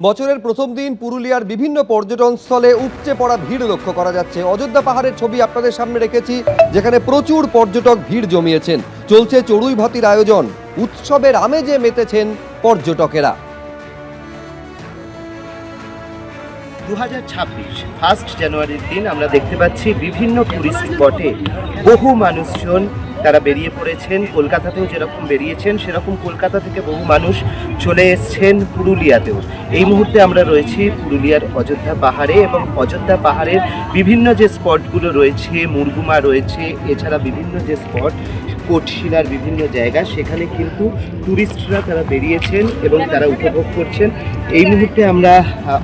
বছরের প্রথম দিন পুরুলিয়ার বিভিন্ন পর্যটন স্থলে উপচে পড়া ভিড় লক্ষ্য করা যাচ্ছে। অযোধ্যা পাহাড়ের ছবি আপনাদের সামনে রেখেছি, যেখানে প্রচুর পর্যটক ভিড় জমিয়েছেন। চলছে চড়ুই ভাতির আয়োজন। উৎসবের আমেজে মেতেছেন পর্যটকেরা। দু হাজার ছাব্বিশ, ফার্স্ট জানুয়ারির দিন আমরা দেখতে পাচ্ছি বিভিন্ন টুরিস্ট স্পটে বহু মানুষজন তারা বেরিয়ে পড়েছেন। কলকাতাতেও যেরকম বেরিয়েছেন, সেরকম কলকাতা থেকে বহু মানুষ চলে এসছেন পুরুলিয়াতেও। এই মুহূর্তে আমরা রয়েছি পুরুলিয়ার অযোধ্যা পাহাড়ে এবং অযোধ্যা পাহাড়ের বিভিন্ন যে স্পটগুলো রয়েছে, মুরগুমা রয়েছে, এছাড়া বিভিন্ন যে স্পট কোটশিলার বিভিন্ন জায়গা। সেখানে কিন্তু টুরিস্টরা তারা বেরিয়েছেন এবং তারা উপভোগ করছেন। এই মুহূর্তে আমরা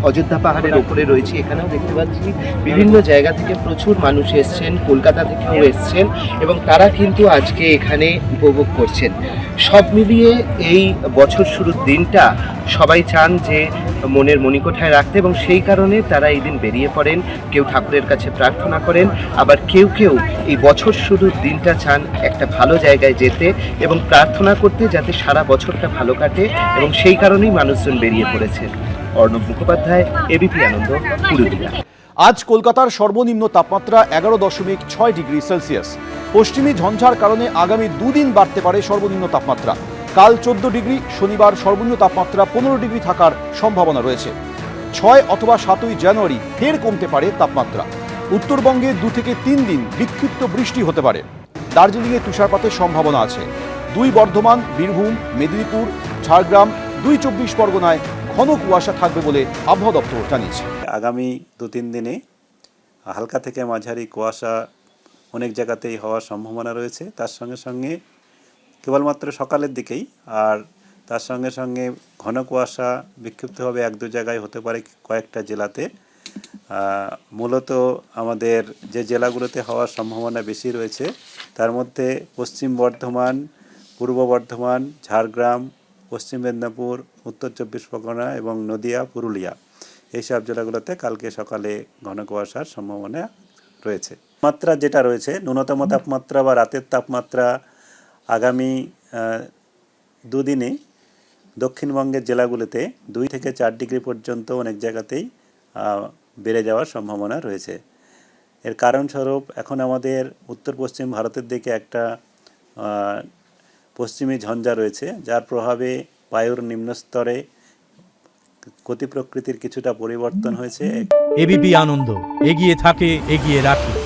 অযোধ্যা পাহাড়ের ওপরে রয়েছি। এখানেও দেখতে পাচ্ছি বিভিন্ন জায়গা থেকে প্রচুর মানুষ এসছেন, কলকাতা থেকেও এসছেন এবং তারা কিন্তু আজকে এখানে উপভোগ করছেন। সব মিলিয়ে এই বছর শুরুর দিনটা সবাই চান যে মনের মণিকোঠায় রাখতে এবং সেই কারণে তারা এই দিন বেরিয়ে পড়েন। কেউ ঠাকুরের কাছে প্রার্থনা করেন, আবার কেউ কেউ এই বছর শুরুর দিনটা চান একটা ভালো জায়গায় যেতে এবং প্রার্থনা করতে যাতে সারা বছরটা ভালো কাটে এবং সেই কারণেই মানুষজন বেরিয়ে পড়েছে। অর্ণব মুখোপাধ্যায় এবিপি আনন্দ, পুরুলিয়া। আজ কলকাতার সর্বনিম্ন তাপমাত্রা এগারো দশমিক ছয় ডিগ্রি সেলসিয়াস। পশ্চিমী ঝঞ্ঝার কারণে আগামী দুদিন বাড়তে পারে সর্বনিম্ন তাপমাত্রা। কাল চোদ্দ ডিগ্রি, শনিবার সর্বনিম্ন তাপমাত্রা পনেরো ডিগ্রি থাকার সম্ভাবনা রয়েছে। ছয় অথবা সাতই জানুয়ারি ফের কমতে পারে তাপমাত্রা। উত্তরবঙ্গে দু থেকে তিন দিন বিক্ষিপ্ত বৃষ্টি হতে পারে। দার্জিলিংয়ে তুষারপাতের সম্ভাবনা আছে। দুই বর্ধমান, বীরভূম, মেদিনীপুর, ঝাড়গ্রাম, দুই চব্বিশ পরগনায় ঘন কুয়াশা থাকবে বলে আবহাওয়া দপ্তর জানিয়েছে। আগামী দু তিন দিনে হালকা থেকে মাঝারি কুয়াশা অনেক জায়গাতেই হওয়ার সম্ভাবনা রয়েছে। তার সঙ্গে সঙ্গে কেবলমাত্র সকালের দিকেই আর তার সঙ্গে সঙ্গে ঘন কুয়াশা বিক্ষিপ্তভাবে এক দু জায়গায় হতে পারে কয়েকটা জেলাতে। মূলত আমাদের যে জেলাগুলোতে হওয়ার সম্ভাবনা বেশি রয়েছে, তার মধ্যে পশ্চিম বর্ধমান, পূর্ব বর্ধমান, ঝাড়গ্রাম, পশ্চিম মেদিনীপুর, উত্তর চব্বিশ পরগনা এবং নদিয়া, পুরুলিয়া। এইসব জেলাগুলোতে কালকে সকালে ঘন কুয়াশার সম্ভাবনা রয়েছে। মাত্রা যেটা রয়েছে, ন্যূনতম তাপমাত্রা বা রাতের তাপমাত্রা আগামী দুদিনে দক্ষিণবঙ্গের জেলাগুলোতে দুই থেকে চার ডিগ্রি পর্যন্ত অনেক জায়গাতেই বেড়ে যাওয়ার সম্ভাবনা রয়েছে। এর কারণস্বরূপ এখন আমাদের উত্তর পশ্চিম ভারতের দিকে একটা পশ্চিমী ঝঞ্ঝা রয়েছে, যার প্রভাবে বায়ুর নিম্নস্তরে গতি প্রকৃতির কিছুটা পরিবর্তন হয়েছে। এবিপি আনন্দ, এগিয়ে থাকে, এগিয়ে রাখে।